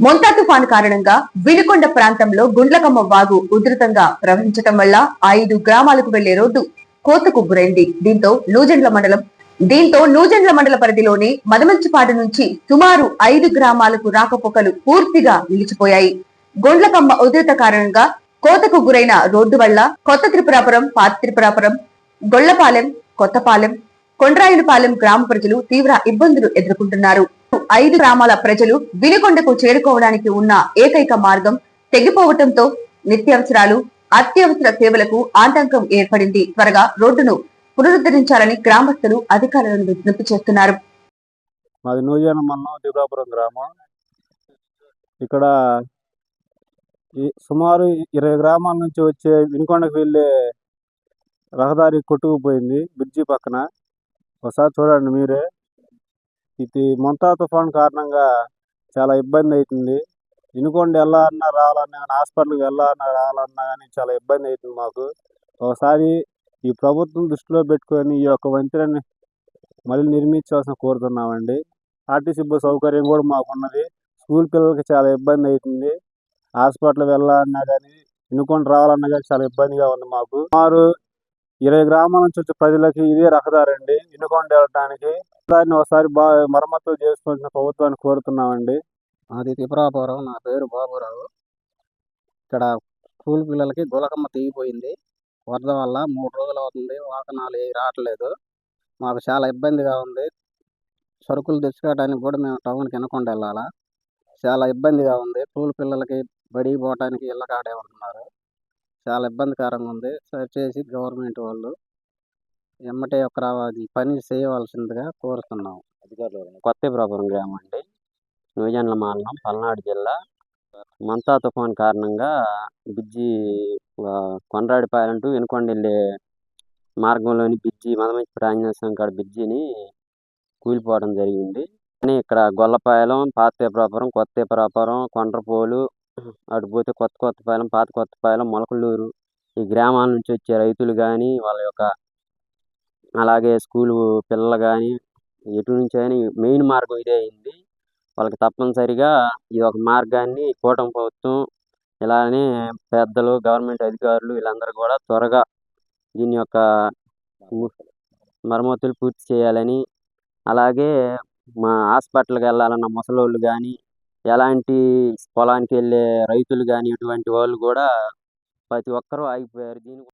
మొంతా తుఫాను కారణంగా వినుకొండ ప్రాంతంలో గుండ్లకమ్మ వాగు ఉధృతంగా ప్రవహించటం వల్ల ఐదు గ్రామాలకు వెళ్ళే రోడ్డు కోతకు గురైంది. దీంతో నూజెండ్ల మండలం దీంతో నూజెండ్ల మండల పరిధిలోని మదమంచిపాడు నుంచి సుమారు ఐదు గ్రామాలకు రాకపోకలు పూర్తిగా నిలిచిపోయాయి. గుండ్లకమ్మ ఉధృత కారణంగా కోతకు గురైన రోడ్డు వల్ల కొత్త త్రిపురాపురం పాత త్రిపురాపురం గొల్లపాలెం కొత్తపాలెం కొండ్రాయులపాలెం గ్రామ ప్రజలు తీవ్ర ఇబ్బందులు ఎదుర్కొంటున్నారు. ఐదు గ్రామాల ప్రజలు వినుకొండకు చేరుకోవడానికి ఉన్న ఏకైక మార్గం తెగిపోవటంతో నిత్యావసరాలు అత్యవసర సేవలకు ఆటంకం ఏర్పడింది. త్వరగా రోడ్డును పునరుద్ధరించాలని గ్రామస్తులు అధికారులను విజ్ఞప్తి చేస్తున్నారు. మాది నూజోన మన్నం దిగురాపురం గ్రామం. ఇక్కడ సుమారు ఇరవై గ్రామాల నుంచి వచ్చే వినుకొండకు వెళ్ళే రహదారి కొట్టుకుపోయింది బ్రిడ్జి పక్కన. ఒకసారి చూడండి మీరే. ఇది మొంతా తుఫాన్ కారణంగా చాలా ఇబ్బంది అవుతుంది వినుకొండ వెళ్ళాలన్నా రావాలన్నా కానీ హాస్పిటల్కి వెళ్ళాలన్నా రావాలన్నా కానీ చాలా ఇబ్బంది అవుతుంది మాకు. ఒకసారి ఈ ప్రభుత్వం దృష్టిలో పెట్టుకొని ఈ యొక్క వంతెనని మళ్ళీ నిర్మించాల్సిన కోరుతున్నామండి. ఆర్టీసీ బస్ సౌకర్యం కూడా మాకున్నది. స్కూల్ పిల్లలకి చాలా ఇబ్బంది అవుతుంది. హాస్పిటల్ వెళ్ళాలన్నా కానీ వినుకొని రావాలన్నా కానీ చాలా ఇబ్బందిగా ఉంది మాకు. సుమారు ఇరవై గ్రామాల నుంచి వచ్చే ప్రజలకి ఇదే రహదారి అండి వినుకొండ వెళ్ళడానికి దాన్ని ఒకసారి బాగా మరమ్మతులు చేసుకోవాల్సిన ప్రభుత్వాన్ని కోరుతున్నామండి. మాది త్రిపురాపురం నా పేరు బాబురావు. ఇక్కడ స్కూల్ పిల్లలకి గులకమ్మ తెగిపోయింది. వరద వల్ల మూడు రోజులు అవుతుంది వాహనాలు ఏవి రావట్లేదు. మాకు చాలా ఇబ్బందిగా ఉంది. సరుకులు తెచ్చుకోవడానికి కూడా మేము టౌన్కి వినకుండా వెళ్ళాలా? చాలా ఇబ్బందిగా ఉంది. స్కూల్ పిల్లలకి బడికి పోవడానికి ఇళ్ళ కాడే ఉంటున్నారు. చాలా ఇబ్బందికరంగా ఉంది. దయచేసి గవర్నమెంట్ వాళ్ళు ఎమ్మటే ఒక పని చేయవలసిందిగా కోరుతున్నాం. కొత్తపురం గ్రామం అండి యువజనుల మండలం పల్నాడు జిల్లా. మంతా తుఫాన్ కారణంగా బ్రిడ్జి కొండ్రాడిపాయలంటూ వెనుకొండ వెళ్ళే మార్గంలోని బ్రిడ్జి మదమంచిపేట ఆంజనేయ స్వామి కాడ బిజ్జిని కూలిపోవడం జరిగింది. కానీ ఇక్కడ గొల్లపాయలం పాతే ప్రాపురం కొత్త తీపరాపురం కొండ్రపోలు అటు పోతే కొత్త కొత్తపాలెం పాత కొత్తపాలెం మొలకలూరు ఈ గ్రామాల నుంచి వచ్చే రైతులు కానీ వాళ్ళ యొక్క అలాగే స్కూలు పిల్లలు కానీ ఎటు నుంచి అయినా మెయిన్ మార్గం ఇదే అయింది. వాళ్ళకి తప్పనిసరిగా ఈ ఒక మార్గాన్ని కూటమి ప్రభుత్వం ఇలానే పెద్దలు గవర్నమెంట్ అధికారులు వీళ్ళందరూ కూడా త్వరగా దీని యొక్క మరమ్మతులు పూర్తి చేయాలని అలాగే మా హాస్పిటల్కి వెళ్ళాలన్న ముసలోళ్ళు కానీ ఎలాంటి పొలానికి వెళ్ళే రైతులు కానీ ఇటువంటి వాళ్ళు కూడా ప్రతి ఒక్కరూ ఆగిపోయారు. దీని